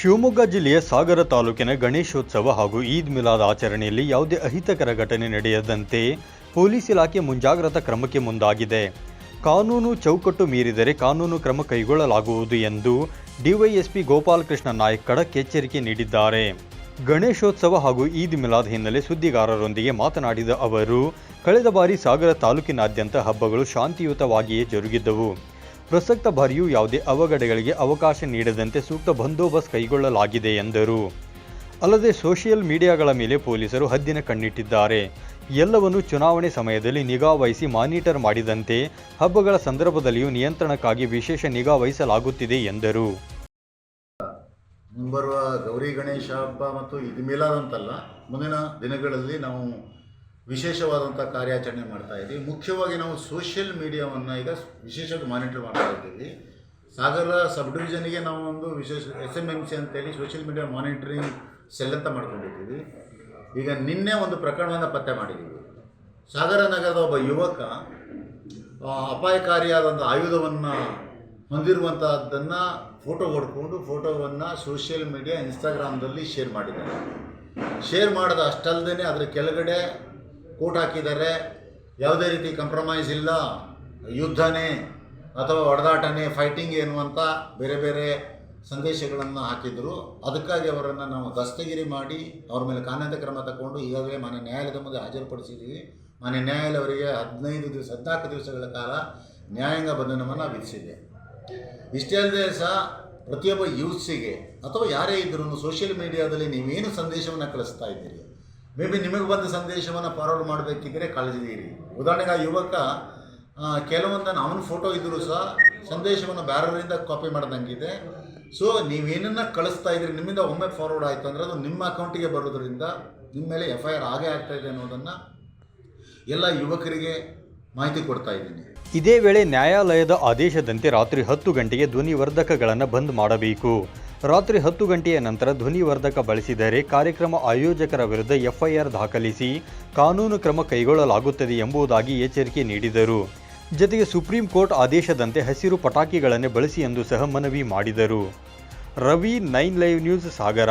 ಶಿವಮೊಗ್ಗ ಜಿಲ್ಲೆಯ ಸಾಗರ ತಾಲೂಕಿನ ಗಣೇಶೋತ್ಸವ ಹಾಗೂ ಈದ್ ಮಿಲಾದ್ ಆಚರಣೆಯಲ್ಲಿ ಯಾವುದೇ ಅಹಿತಕರ ಘಟನೆ ನಡೆಯದಂತೆ ಪೊಲೀಸ್ ಇಲಾಖೆ ಮುಂಜಾಗ್ರತಾ ಕ್ರಮಕ್ಕೆ ಮುಂದಾಗಿದೆ. ಕಾನೂನು ಚೌಕಟ್ಟು ಮೀರಿದರೆ ಕಾನೂನು ಕ್ರಮ ಕೈಗೊಳ್ಳಲಾಗುವುದು ಎಂದು ಡಿವೈಎಸ್ಪಿ ಗೋಪಾಲಕೃಷ್ಣ ನಾಯಕ್ ಖಡಕ್ ಎಚ್ಚರಿಕೆ ನೀಡಿದ್ದಾರೆ. ಗಣೇಶೋತ್ಸವ ಹಾಗೂ ಈದ್ ಮಿಲಾದ್ ಹಿನ್ನೆಲೆ ಸುದ್ದಿಗಾರರೊಂದಿಗೆ ಮಾತನಾಡಿದ ಅವರು, ಕಳೆದ ಬಾರಿ ಸಾಗರ ತಾಲೂಕಿನಾದ್ಯಂತ ಹಬ್ಬಗಳು ಶಾಂತಿಯುತವಾಗಿಯೇ ಜರುಗಿದ್ದವು. ಪ್ರಸಕ್ತ ಬಾರಿಯೂ ಯಾವುದೇ ಅವಘಡಗಳಿಗೆ ಅವಕಾಶ ನೀಡದಂತೆ ಸೂಕ್ತ ಬಂದೋಬಸ್ತ್ ಕೈಗೊಳ್ಳಲಾಗಿದೆ ಎಂದರು. ಅಲ್ಲದೆ ಸೋಷಿಯಲ್ ಮೀಡಿಯಾಗಳ ಮೇಲೆ ಪೊಲೀಸರು ಹದ್ದಿನ ಕಣ್ಣಿಟ್ಟಿದ್ದಾರೆ. ಎಲ್ಲವನ್ನು ಚುನಾವಣೆ ಸಮಯದಲ್ಲಿ ನಿಗಾ ವಹಿಸಿ ಮಾನಿಟರ್ ಮಾಡಿದಂತೆ ಹಬ್ಬಗಳ ಸಂದರ್ಭದಲ್ಲಿಯೂ ನಿಯಂತ್ರಣಕ್ಕಾಗಿ ವಿಶೇಷ ನಿಗಾ ವಹಿಸಲಾಗುತ್ತಿದೆ ಎಂದರು. ಮುಂಬರುವ ಗೌರಿ ಗಣೇಶ ಹಬ್ಬ ಮತ್ತು ಇದು ಮೇಲಾದಂತಲ್ಲ ಮುಂದಿನ ದಿನಗಳಲ್ಲಿ ನಾವು ವಿಶೇಷವಾದಂಥ ಕಾರ್ಯಾಚರಣೆ ಮಾಡ್ತಾ ಇದ್ದೀವಿ. ಮುಖ್ಯವಾಗಿ ನಾವು ಸೋಷಿಯಲ್ ಮೀಡಿಯಾವನ್ನು ಈಗ ವಿಶೇಷವಾಗಿ ಮಾನಿಟರ್ ಮಾಡ್ತಾ ಇದ್ದೀವಿ. ಸಾಗರ ಸಬ್ ಡಿವಿಷನ್ಗೆ ನಾವು ಒಂದು ವಿಶೇಷ ಎಸ್ ಎಂ ಎಂ ಸಿ ಅಂತೇಳಿ ಸೋಷಿಯಲ್ ಮೀಡಿಯಾ ಮಾನಿಟರಿಂಗ್ ಸೆಲ್ ಅಂತ ಮಾಡ್ಕೊಂಡಿದ್ದೀವಿ. ಈಗ ನಿನ್ನೆ ಒಂದು ಪ್ರಕರಣವನ್ನು ಪತ್ತೆ ಮಾಡಿದ್ದೀವಿ. ಸಾಗರ ನಗರದ ಒಬ್ಬ ಯುವಕ ಅಪಾಯಕಾರಿಯಾದಂಥ ಆಯುಧವನ್ನು ಹೊಂದಿರುವಂಥದ್ದನ್ನು ಫೋಟೋ ಹೊಡ್ಕೊಂಡು ಫೋಟೋವನ್ನು ಸೋಷಿಯಲ್ ಮೀಡಿಯಾ ಇನ್ಸ್ಟಾಗ್ರಾಮ್ದಲ್ಲಿ ಶೇರ್ ಮಾಡಿದ್ದಾರೆ ಶೇರ್ ಮಾಡಿದ ಅಷ್ಟಲ್ಲದೆ ಅದರ ಕೆಳಗಡೆ ಕೋಟ್ ಹಾಕಿದ್ದಾರೆ. ಯಾವುದೇ ರೀತಿ ಕಂಪ್ರಮೈಸ್ ಇಲ್ಲ. ಯುದ್ಧನೇ ಅಥವಾ ಹೊಡೆದಾಟನೇ ಫೈಟಿಂಗ್ ಅಂತ ಬೇರೆ ಬೇರೆ ಸಂದೇಶಗಳನ್ನು ಹಾಕಿದರು. ಅದಕ್ಕಾಗಿ ಅವರನ್ನು ನಾವು ದಸ್ತಗಿರಿ ಮಾಡಿ ಅವ್ರ ಮೇಲೆ ಕಾನೂನು ಕ್ರಮ ತಗೊಂಡು ಈಗಾಗಲೇ ಮಾನ್ಯ ನ್ಯಾಯಾಲಯದ ಮುಂದೆ ಹಾಜರುಪಡಿಸಿದ್ದೀವಿ. ಮಾನ್ಯ ನ್ಯಾಯಾಲಯ ಅವರಿಗೆ ಹದಿನೈದು ದಿವಸ, ಹದಿನಾಲ್ಕು ದಿವಸಗಳ ಕಾಲ ನ್ಯಾಯಾಂಗ ಬಂಧನವನ್ನು ವಿಧಿಸಿದೆ. ಇಷ್ಟೇ ಅಲ್ಲದೆ ಸಹ ಪ್ರತಿಯೊಬ್ಬ ಯೂತ್ಸಿಗೆ ಅಥವಾ ಯಾರೇ ಇದ್ರೂ ಸೋಷಿಯಲ್ ಮೀಡಿಯಾದಲ್ಲಿ ನೀವೇನು ಸಂದೇಶವನ್ನು ಕಳಿಸ್ತಾ ಇದ್ದೀರಿ? ಮೇ ಬಿ ನಿಮಗೆ ಬಂದ ಸಂದೇಶವನ್ನು ಫಾರ್ವರ್ಡ್ ಮಾಡಬೇಕಿದ್ರೆ ಕಳಿಸಿದ್ದೀರಿ ಉದಾಹರಣೆಗೆ ಆ ಯುವಕ ಕೆಲವೊಂದನ್ನು ಅವನ ಫೋಟೋ ಇದ್ದರೂ ಸಹ ಸಂದೇಶವನ್ನು ಬೇರೆಯವರಿಂದ ಕಾಪಿ ಮಾಡ್ದಂಗಿದೆ. ಸೊ ನೀವೇನನ್ನು ಕಳಿಸ್ತಾ ಇದ್ದೀರಿ, ನಿಮ್ಮಿಂದ ಒಮ್ಮೆ ಫಾರ್ವರ್ಡ್ ಆಯಿತು ಅಂದರೆ ಅದು ನಿಮ್ಮ ಅಕೌಂಟಿಗೆ ಬರೋದ್ರಿಂದ ನಿಮ್ಮ ಮೇಲೆ ಎಫ್ ಐ ಆರ್ ಆಗೇ ಆಗ್ತಾಯಿದೆ ಅನ್ನೋದನ್ನು ಎಲ್ಲ ಯುವಕರಿಗೆ ಮಾಹಿತಿ ಕೊಡ್ತಾ ಇದ್ದೀನಿ. ಇದೇ ವೇಳೆ ನ್ಯಾಯಾಲಯದ ಆದೇಶದಂತೆ ರಾತ್ರಿ ಹತ್ತು ಗಂಟೆಗೆ ಧ್ವನಿವರ್ಧಕಗಳನ್ನು ಬಂದ್ ಮಾಡಬೇಕು. ರಾತ್ರಿ ಹತ್ತು ಗಂಟೆಯ ನಂತರ ಧ್ವನಿವರ್ಧಕ ಬಳಸಿದರೆ ಕಾರ್ಯಕ್ರಮ ಆಯೋಜಕರ ವಿರುದ್ಧ ಎಫ್ಐಆರ್ ದಾಖಲಿಸಿ ಕಾನೂನು ಕ್ರಮ ಕೈಗೊಳ್ಳಲಾಗುತ್ತದೆ ಎಂಬುದಾಗಿ ಎಚ್ಚರಿಕೆ ನೀಡಿದರು. ಜತೆಗೆ ಸುಪ್ರೀಂ ಕೋರ್ಟ್ ಆದೇಶದಂತೆ ಹಸಿರು ಪಟಾಕಿಗಳನ್ನೇ ಬಳಸಿ ಎಂದು ಸಹ ಮನವಿ ಮಾಡಿದರು. Ravi nine live news, Sagar.